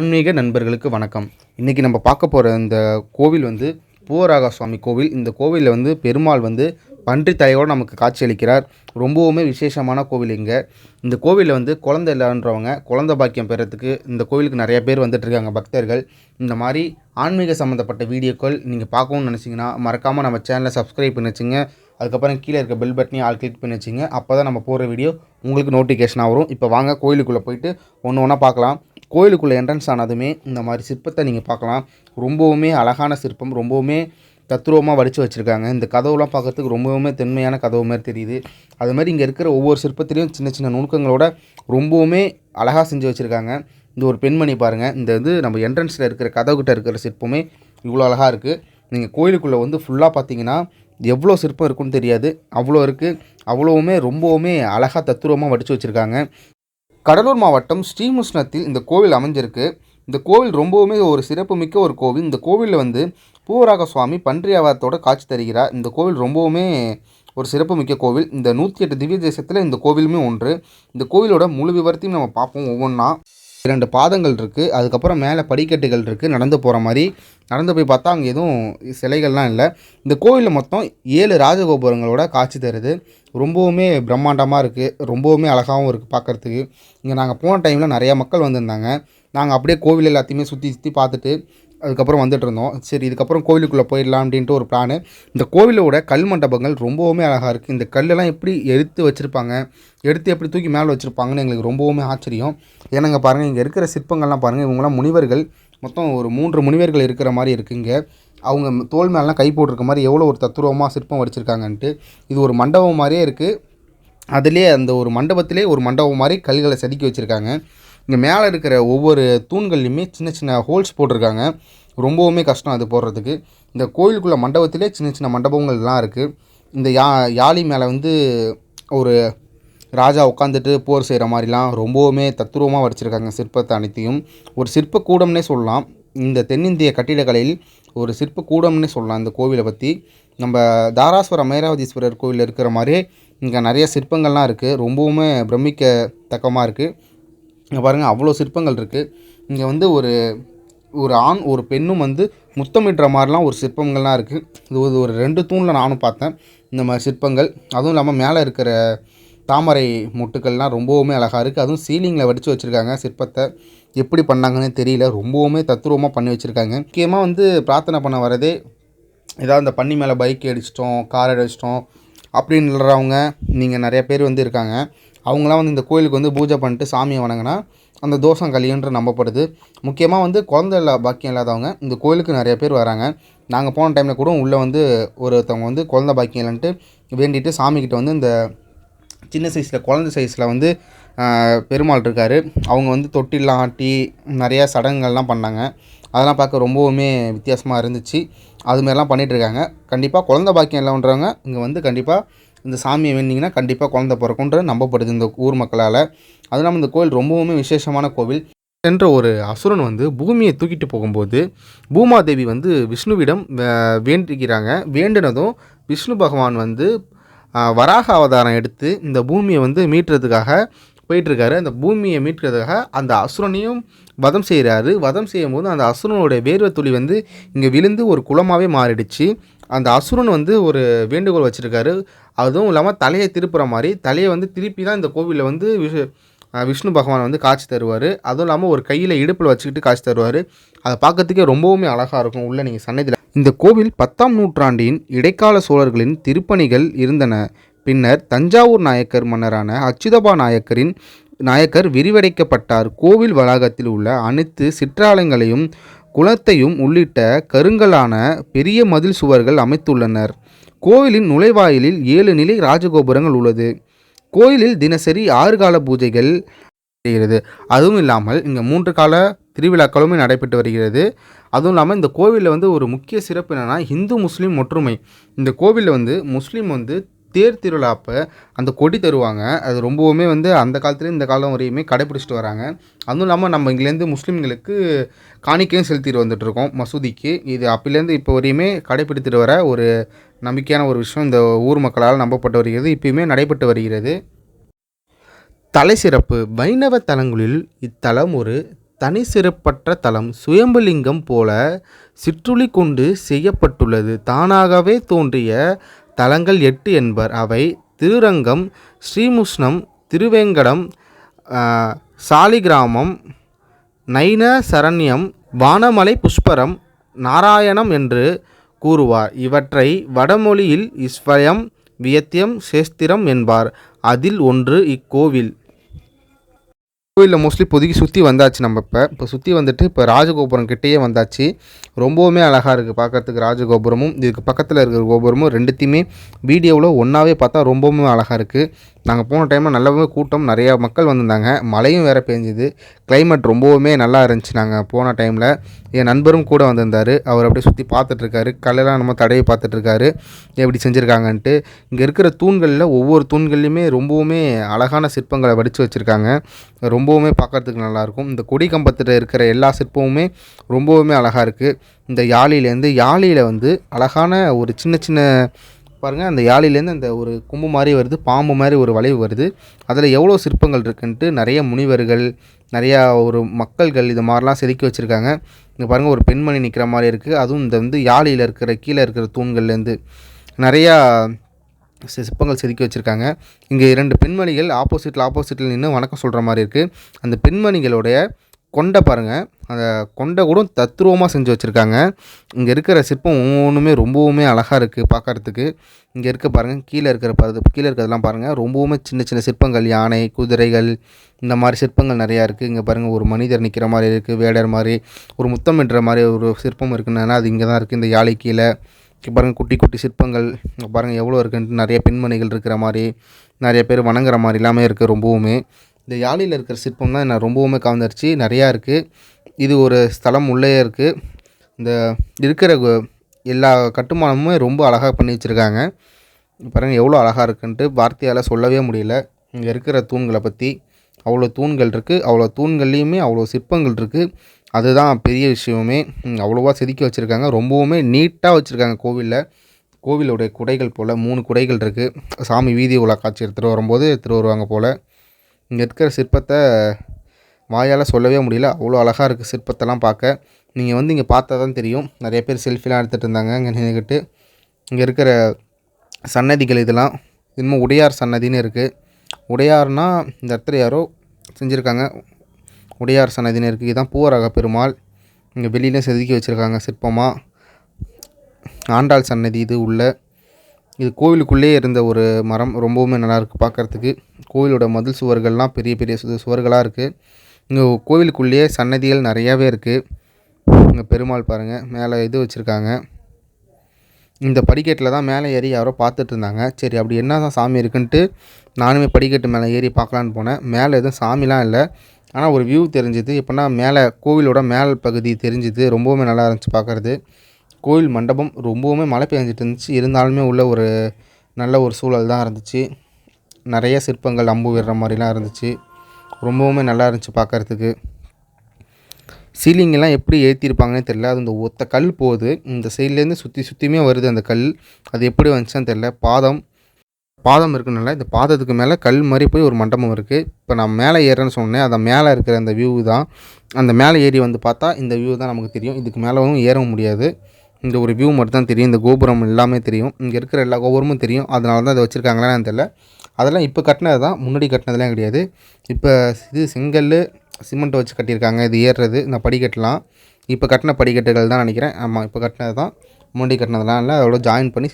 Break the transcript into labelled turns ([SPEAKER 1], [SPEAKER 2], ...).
[SPEAKER 1] ஆன்மீக நண்பர்களுக்கு வணக்கம். இன்றைக்கி நம்ம பார்க்க போகிற இந்த கோவில் வந்து பூவராக சுவாமி கோவில். இந்த கோவிலில் வந்து பெருமாள் வந்து பன்றி தலையோடு நமக்கு காட்சியளிக்கிறார் ரொம்பவுமே விசேஷமான கோவில் இங்கே. இந்த கோவிலில் வந்து குழந்தை இல்லைன்றவங்க குழந்தை பாக்கியம் பெறத்துக்கு இந்த கோவிலுக்கு நிறைய பேர் வந்துட்டுருக்காங்க பக்தர்கள். இந்த மாதிரி ஆன்மீக சம்மந்தப்பட்ட வீடியோக்கள் நீங்கள் பார்க்கணும்னு நினச்சிங்கன்னா மறக்காமல் நம்ம சேனலை சப்ஸ்கிரைப் பண்ணி வச்சுங்க. அதுக்கப்புறம் கீழே இருக்க பெல் பட்டனையும் ஆல் கிளிக் பண்ணி வச்சுங்க. அப்போ தான் நம்ம போடுற வீடியோ உங்களுக்கு நோட்டிஃபிகேஷனாக வரும். இப்போ வாங்க கோயிலுக்குள்ளே போயிட்டு ஒன்று ஒன்றா பார்க்கலாம். கோயிலுக்குள்ளே என்ட்ரன்ஸ் ஆனதுமே இந்த மாதிரி சிற்பத்தை நீங்கள் பார்க்கலாம். ரொம்பவுமே அழகான சிற்பம் ரொம்பவுமே தத்ரூபமாக வடித்து வச்சுருக்காங்க. இந்த கதவுலாம் பார்க்கறதுக்கு ரொம்பவுமே தென்மையான கதவு மாதிரி தெரியுது. அது மாதிரி இங்கே இருக்கிற ஒவ்வொரு சிற்பத்திலையும் சின்ன சின்ன நுணுக்கங்களோட ரொம்பவுமே அழகாக செஞ்சு வச்சுருக்காங்க. இந்த ஒரு பெண்மணி பாருங்கள் இந்த இது நம்ம என்ட்ரன்ஸில் இருக்கிற கதவுகிட்ட இருக்கிற சிற்பமே இவ்வளோ அழகாக இருக்குது நீங்கள் கோயிலுக்குள்ளே வந்து ஃபுல்லாக பார்த்தீங்கன்னா எவ்வளோ சிற்பம் இருக்குன்னு தெரியாது. அவ்வளோ இருக்குது அவ்வளோவுமே ரொம்பவுமே அழகாக தத்துரூபமாக வடித்து வச்சுருக்காங்க. கடலூர் மாவட்டம் ஸ்ரீமுஷ்ணத்தில் இந்த கோவில் அமைஞ்சிருக்கு. இந்த கோவில் ரொம்பவுமே ஒரு சிறப்புமிக்க ஒரு கோவில். இந்த கோவிலில் வந்து பூவராக சுவாமி பன்றி அவதாரத்தோட காட்சி தருகிறார். இந்த கோவில் ரொம்பவுமே ஒரு சிறப்புமிக்க கோவில். இந்த நூற்றி எட்டு திவ்ய தேசத்தில் இந்த கோவிலுமே ஒன்று. இந்த கோவிலோட முழு விவரத்தையும் நம்ம பார்ப்போம் ஒவ்வொன்றா இரண்டு பாதங்கள் இருக்குது அதுக்கப்புறம் மேலே படிக்கட்டுகள் இருக்குது நடந்து போகிற மாதிரி. நடந்து போய் பார்த்தா அங்கே எதுவும் சிலைகள்லாம் இல்லை. இந்த கோவிலில் மொத்தம் ஏழு ராஜகோபுரங்களோட காட்சி தருது. ரொம்பவுமே பிரம்மாண்டமாக இருக்குது ரொம்பவுமே அழகாகவும் இருக்குது பார்க்குறதுக்கு இங்கே நாங்கள் போன டைமில் நிறையா மக்கள் வந்திருந்தாங்க. நாங்கள் அப்படியே கோவில் எல்லாத்தையுமே சுற்றி சுற்றி பார்த்துட்டு அதுக்கப்புறம் வந்துட்டு இருந்தோம் சரி இதுக்கப்புறம் கோவிலுக்குள்ளே போயிடலாம் அப்படின்ட்டு ஒரு பிளானு இந்த கோவிலோட கல் மண்டபங்கள் ரொம்பவுமே அழகாக இருக்குது இந்த கல்லெல்லாம் எப்படி எடுத்து வச்சுருப்பாங்க எடுத்து எப்படி தூக்கி மேலே வச்சுருப்பாங்கன்னு எங்களுக்கு ரொம்பவுமே ஆச்சரியம். ஏன்னாங்க பாருங்கள் இங்கே இருக்கிற சிற்பங்கள்லாம் பாருங்கள் இவங்களாம் முனிவர்கள். மொத்தம் ஒரு மூன்று முனிவர்கள் இருக்கிற மாதிரி இருக்குங்க அவங்க தோல் மேலாம் கை போட்டிருக்க மாதிரி எவ்வளோ ஒரு தத்துருவமாக சிற்பம் வடிச்சிருக்காங்கன்ட்டு இது ஒரு மண்டபம் மாதிரியே இருக்குது அதுலேயே அந்த ஒரு மண்டபத்திலே ஒரு மண்டபம் மாதிரி கல்களை செதுக்கி வச்சுருக்காங்க. இங்கே மேலே இருக்கிற ஒவ்வொரு தூண்கள்லையுமே சின்ன சின்ன ஹோல்ஸ் போட்டிருக்காங்க. ரொம்பவுமே கஷ்டம் அது போடுறதுக்கு. இந்த கோயிலுக்குள்ள மண்டபத்திலே சின்ன சின்ன மண்டபங்கள்லாம் இருக்குது இந்த யா யாழி மேலே வந்து ஒரு ராஜா உட்காந்துட்டு போர் செய்கிற மாதிரிலாம் ரொம்பவுமே தத்துருவமாக வடிச்சிருக்காங்க சிற்பத்தை அனைத்தையும். ஒரு சிற்ப கூடம்னே சொல்லலாம். இந்த தென்னிந்திய கட்டிடக்கலையில் ஒரு சிற்ப கூடம்னே சொல்லலாம் இந்த கோவிலை பற்றி நம்ம தாராசுர மேராவதீஸ்வரர் கோவில் இருக்கிற மாதிரியே இங்கே நிறைய சிற்பங்கள்லாம் இருக்குது ரொம்பவுமே பிரமிக்கத்தக்கமாக இருக்குது இங்கே பாருங்கள் அவ்வளோ சிற்பங்கள் இருக்குது இங்கே வந்து ஒரு ஒரு ஆண் ஒரு பெண்ணும் வந்து முத்தமிடுற மாதிரிலாம் ஒரு சிற்பங்கள்லாம் இருக்குது இது ஒரு ஒரு ரெண்டு தூணில் நானும் பார்த்தேன். இந்த மாதிரி சிற்பங்கள். அதுவும் இல்லாமல் மேலே இருக்கிற தாமரை முட்டுக்கள்லாம் ரொம்பவுமே அழகாக இருக்குது அதுவும் சீலிங்கில் வடித்து வச்சுருக்காங்க சிற்பத்தை. எப்படி பண்ணாங்கன்னு தெரியல. ரொம்பவுமே தத்ரூபமாக பண்ணி வச்சுருக்காங்க. முக்கியமாக வந்து பிரார்த்தனை பண்ண வரதே ஏதாவது இந்த பன்னி மேலே பைக் அடிச்சிட்டோம் கார் அடிச்சிட்டோம் அப்படின்றவங்க நீங்கள் நிறைய பேர் வந்து இருக்காங்க. அவங்களாம் வந்து இந்த கோயிலுக்கு வந்து பூஜை பண்ணிட்டு சாமியை வணங்கினா அந்த தோஷம் கழியுன்ற நம்பப்படுது. முக்கியமாக வந்து குழந்தை இல்லா பாக்கியம் இல்லாதவங்க இந்த கோயிலுக்கு நிறைய பேர் வராங்க. நாங்கள் போன டைமில் கூட உள்ளே வந்து ஒருத்தவங்க வந்து குழந்தை பாக்கியம் இல்லைன்ட்டு வேண்டிட்டு சாமிக்கிட்ட வந்து இந்த சின்ன சைஸில் குழந்தை சைஸில் வந்து பெருமாள் இருக்கார். அவங்க வந்து தொட்டிலாம் ஆட்டி நிறையா சடங்குகள்லாம் பண்ணாங்க. அதெல்லாம் பார்க்க ரொம்பவுமே வித்தியாசமாக இருந்துச்சு. அதுமாரிலாம் பண்ணிகிட்ருக்காங்க கண்டிப்பாக குழந்தை பாக்கியம் இல்லைன்றவங்க இங்கே வந்து கண்டிப்பாக இந்த சாமியை வேண்டிங்கன்னா கண்டிப்பாக குழந்தை பிறக்குன்ற நம்பப்படுது இந்த ஊர் மக்களால். அதுவும் இல்லாமல் இந்த கோயில் ரொம்பவுமே விசேஷமான கோவில். என்ற ஒரு அசுரன் வந்து பூமியை தூக்கிட்டு போகும்போது பூமாதேவி வந்து விஷ்ணுவிடம் வேண்டிக்கிறாங்க வேண்டினதும் விஷ்ணு பகவான் வந்து வராக அவதாரம் எடுத்து இந்த பூமியை வந்து மீட்டுறதுக்காக போயிட்டுருக்காரு. அந்த பூமியை மீட்கிறதுக்காக அந்த அசுரனையும் வதம் செய்கிறாரு வதம் செய்யும்போது அந்த அசுரனுடைய வேர்வை துளி வந்து இங்கே விழுந்து ஒரு குளமாகவே மாறிடுச்சு. அந்த அசுரன் வந்து ஒரு வேண்டுகோள் வச்சுருக்காரு. அதுவும் இல்லாமல் தலையை திருப்புற மாதிரி தலையை வந்து திருப்பி தான் இந்த கோவிலில் வந்து விஷு விஷ்ணு பகவான் வந்து காட்சி தருவார். அதுவும் இல்லாமல் ஒரு கையில் இடுப்பில் வச்சுக்கிட்டு காட்சி தருவார். அதை பார்க்கறதுக்கே ரொம்பவுமே அழகாக இருக்கும் உள்ளே நீங்கள் சன்னதியில் இந்த கோவில் பத்தாம் நூற்றாண்டின் இடைக்கால சோழர்களின் திருப்பணிகள் இருந்தன. பின்னர் தஞ்சாவூர் நாயக்கர் மன்னரான அச்சுதபா நாயக்கரின் நாயக்கர் விரிவடைக்கப்பட்டார். கோவில் வளாகத்தில் உள்ள அனைத்து சிற்றாலயங்களையும் குளத்தையும் உள்ளிட்ட கருங்கலான பெரிய மதில் சுவர்கள் அமைத்துள்ளனர். கோவிலின் நுழைவாயிலில் ஏழு நிலை ராஜகோபுரங்கள் உள்ளது. கோயிலில் தினசரி ஆறு கால பூஜைகள் செய்கிறது. அதுவும் இல்லாமல் இங்கே மூன்று கால திருவிழாக்களுமே நடைபெற்று வருகிறது. அதுவும் இல்லாமல் இந்த கோவிலில் வந்து ஒரு முக்கிய சிறப்பு என்னென்னா இந்து முஸ்லீம் ஒற்றுமை. இந்த கோவிலில் வந்து முஸ்லீம் வந்து தேர் திருவிழா அப்போ அந்த கொடி தருவாங்க. அது ரொம்பவுமே வந்து அந்த காலத்துலேயும் இந்த காலம் வரையுமே கடைப்பிடிச்சிட்டு வராங்க. அதுவும் இல்லாமல் நம்ம இங்கேருந்து முஸ்லீம்களுக்கு காணிக்கையும் செலுத்திட்டு வந்துட்டுருக்கோம் மசூதிக்கு. இது அப்போலேருந்து இப்போ வரையுமே கடைப்பிடித்துட்டு வர ஒரு நம்பிக்கையான ஒரு விஷயம் இந்த ஊர் மக்களால் நம்பப்பட்டு வருகிறது. இப்பயுமே நடைபெற்று வருகிறது. தலை சிறப்பு. வைணவ தலங்களில் இத்தலம் ஒரு தனி சிறப்பற்ற தலம். சுயம்புலிங்கம் போல சிற்றுளி கொண்டு செய்யப்பட்டுள்ளது. தானாகவே தோன்றிய தலங்கள் எட்டு என்பர். அவை திருரங்கம் ஸ்ரீமுஷ்ணம் திருவேங்கடம் சாலிகிராமம் நைன சரண்யம் வானமலை புஷ்பரம் நாராயணம் என்று கூறுவார். இவற்றை வடமொழியில் இஸ்வயம் வியத்தியம் சேஸ்திரம் என்பார். அதில் ஒன்று இக்கோவில். கோவிலில் மோஸ்ட்லி பொதுக்கி சுற்றி வந்தாச்சு நம்ம இப்போ. இப்போ சுற்றி வந்துட்டு இப்போ ராஜகோபுரம் கிட்டேயே வந்தாச்சு. ரொம்பவுமே அழகாக இருக்குது பார்க்கறதுக்கு ராஜகோபுரமும். இதுக்கு பக்கத்தில் இருக்கிற கோபுரமும் ரெண்டுத்தையுமே வீடியோவில் ஒன்றாவே பார்த்தா ரொம்பவுமே அழகாக இருக்குது நாங்கள் போன டைமில் நல்லாவே கூட்டம் நிறையா மக்கள் வந்திருந்தாங்க. மழையும் வேறு பெஞ்சுது. கிளைமேட் ரொம்பவுமே நல்லா இருந்துச்சு நாங்கள் போன டைமில் என் நண்பரும் கூட வந்திருந்தார். அவர் அப்படியே சுற்றி பார்த்துட்ருக்காரு கல்லெல்லாம் நம்ம தடவி பார்த்துட்ருக்காரு எப்படி செஞ்சுருக்காங்கன்ட்டு. இங்கே இருக்கிற தூண்களில் ஒவ்வொரு தூண்கள்லையுமே ரொம்பவுமே அழகான சிற்பங்களை வடித்து வச்சுருக்காங்க. ரொம்ப ரொம்பவுமே பார்க்குறதுக்கு நல்லாயிருக்கும். இந்த கொடி கம்பத்தில் இருக்கிற எல்லா சிற்பமுமே ரொம்பவுமே அழகாக இருக்குது இந்த யாழிலேருந்து யாழியில் வந்து அழகான ஒரு சின்ன சின்ன பாருங்கள் அந்த யாழிலேருந்து அந்த ஒரு கும்பு மாதிரி வருது பாம்பு மாதிரி ஒரு வளைவு வருது. அதில் எவ்வளோ சிற்பங்கள் இருக்குன்ட்டு நிறைய முனிவர்கள் நிறையா ஒரு மக்கள்கள் இது மாதிரிலாம் செதுக்கி வச்சுருக்காங்க. இங்கே பாருங்கள் ஒரு பெண்மணி நிற்கிற மாதிரி இருக்குது அதுவும் இந்த வந்து யாழியில் இருக்கிற கீழே இருக்கிற தூண்கள்லேருந்து நிறையா சிற்பங்கள் செதுக்கி வச்சுருக்காங்க. இங்கே இரண்டு பெண்மணிகள் ஆப்போசிட்டில் ஆப்போசிட்டில் நின்று வணக்கம் சொல்கிற மாதிரி இருக்குது அந்த பெண்மணிகளுடைய கொண்டை பாருங்கள் அந்த கொண்டை கூட தத்ரூபமாக செஞ்சு வச்சுருக்காங்க. இங்கே இருக்கிற சிற்பம் ஒவ்வொன்றுமே ரொம்பவுமே அழகாக இருக்குது பார்க்கறதுக்கு இங்கே இருக்க பாருங்கள் கீழே இருக்கிற பது கீழே இருக்கிறதெல்லாம் பாருங்கள் ரொம்பவுமே சின்ன சின்ன சிற்பங்கள் யானை குதிரைகள் இந்த மாதிரி சிற்பங்கள் நிறையா இருக்குது இங்கே பாருங்கள் ஒரு மனிதர் நிற்கிற மாதிரி இருக்குது வேடர் மாதிரி. ஒரு முத்தமிடுற மாதிரி ஒரு சிற்பம் இருக்குன்னா அது இங்கே தான் இருக்குது இந்த யாழை கீழே. பாருங்கள் குட்டி குட்டி சிற்பங்கள். இங்க பாருங்கள் எவ்வளோ இருக்குன்ட்டு நிறைய பெண்மணிகள் இருக்கிற மாதிரி நிறைய பேர் வணங்குற மாதிரி எல்லாமே இருக்குது ரொம்பவுமே. இந்த யாழியில் இருக்கிற சிற்பம் தான் என்ன ரொம்பவுமே கவர்ந்துருச்சு. நிறையா இருக்குது இது ஒரு ஸ்தலம் உள்ளே இருக்குது இந்த இருக்கிற எல்லா கட்டுமானமுமே ரொம்ப அழகாக பண்ணி வச்சுருக்காங்க. பாருங்கள் எவ்வளோ அழகாக இருக்குன்ட்டு வார்த்தையால் சொல்லவே முடியல. இங்கே இருக்கிற தூண்களை பற்றி அவ்வளோ தூண்கள் இருக்குது அவ்வளோ தூண்கள்லேயுமே அவ்வளோ சிற்பங்கள் இருக்குது அதுதான் பெரிய விஷயமே அவ்வளோவா செதுக்கி வச்சுருக்காங்க. ரொம்பவுமே நீட்டாக வச்சுருக்காங்க கோவிலில். கோவிலுடைய குடைகள் போல் மூணு குடைகள் இருக்குது சாமி வீதி உலா காட்சி எடுத்துகிட்டு வரும்போது எடுத்துகிட்டு வருவாங்க போல். இங்கே இருக்கிற சிற்பத்தை வாயால் சொல்லவே முடியல. அவ்வளோ அழகாக இருக்குது சிற்பத்தெல்லாம் பார்க்க நீங்கள் வந்து இங்கே பார்த்தா தான் தெரியும். நிறைய பேர் செல்ஃபிலாம் எடுத்துகிட்டு இருந்தாங்க இங்கே நின்றுக்கிட்டு இங்கே இருக்கிற சன்னதிகள் இதெல்லாம். இன்னும் உடையார் சன்னதின்னு இருக்குது உடையார்னால் இந்த இடத்துல யாரோ செஞ்சுருக்காங்க. உடையார் சன்னதின்னு இருக்குது இதுதான் பூவரக பெருமாள். இங்கே வெளியில செதுக்கி வச்சுருக்காங்க சிற்பமாக ஆண்டாள் சன்னதி இது உள்ள. இது கோவிலுக்குள்ளே இருந்த ஒரு மரம். ரொம்பவுமே நல்லா இருக்குது பார்க்கறதுக்கு. கோவிலோட மதில் சுவர்கள்லாம் பெரிய பெரிய சுவர்களாக இருக்குது இங்கே கோவிலுக்குள்ளேயே சன்னதிகள் நிறையாவே இருக்குது இங்கே பெருமாள் பாருங்கள் மேலே இது வச்சுருக்காங்க. இந்த படிக்கட்டில் தான் மேலே ஏறி யாரோ பார்த்துட்டு இருந்தாங்க. சரி அப்படி என்ன தான் சாமி இருக்குன்ட்டு நானுமே படிக்கட்டு மேலே ஏறி பார்க்கலான்னு போனேன். மேலே எதுவும் சாமிலாம் இல்லை. ஆனால் ஒரு வியூ தெரிஞ்சுது. எப்படின்னா மேலே கோவிலோட மேல் பகுதி தெரிஞ்சுது. ரொம்பவுமே நல்லா இருந்துச்சு பார்க்குறது. கோவில் மண்டபம் ரொம்பவுமே மழை பெஞ்சிட்டு இருந்துச்சு. இருந்தாலுமே உள்ள ஒரு நல்ல ஒரு சூழல் தான் இருந்துச்சு. நிறைய சிற்பங்கள் அம்பு விடுற மாதிரிலாம் இருந்துச்சு. ரொம்பவுமே நல்லா இருந்துச்சு பார்க்கறதுக்கு. சீலிங்கெல்லாம் எப்படி ஏற்றிருப்பாங்கன்னே தெரில அது இந்த ஒத்த கல் போகுது. இந்த சைட்லேருந்து சுற்றி சுற்றியுமே வருது அந்த கல். அது எப்படி வந்துச்சுன்னு தெரில பாதம் பாதம் இருக்குனால இந்த பாதத்துக்கு மேலே கல் மாதிரி போய் ஒரு மண்டபம் இருக்குது இப்போ நான் மேலே ஏறேன்னு சொன்னேன். அந்த மேலே இருக்கிற அந்த வியூ தான். அந்த மேலே ஏறி வந்து பார்த்தா இந்த வியூ தான் நமக்கு தெரியும். இதுக்கு மேலேவும் ஏறவும் முடியாது. இந்த ஒரு வியூ மட்டும் தான் தெரியும். இந்த கோபுரம் எல்லாமே தெரியும். இங்கே இருக்கிற எல்லா கோபுரமும் தெரியும். அதனால தான் இதை வச்சுருக்காங்களான்னு தெரில அதெல்லாம் இப்போ கட்டினது தான். முன்னாடி கட்டினதுலாம் கிடையாது. இப்போ இது செங்கல் சிமெண்ட் வச்சு கட்டியிருக்காங்க. இது ஏறுறது இந்த படிக்கட்டுலாம் இப்போ கட்டின படிக்கட்டுகள் தான் நினைக்கிறேன். ஆமாம் இப்போ கட்டினது தான். முன்னாடி கட்டினதெல்லாம் இல்லை. அதோட ஜாயின் பண்ணி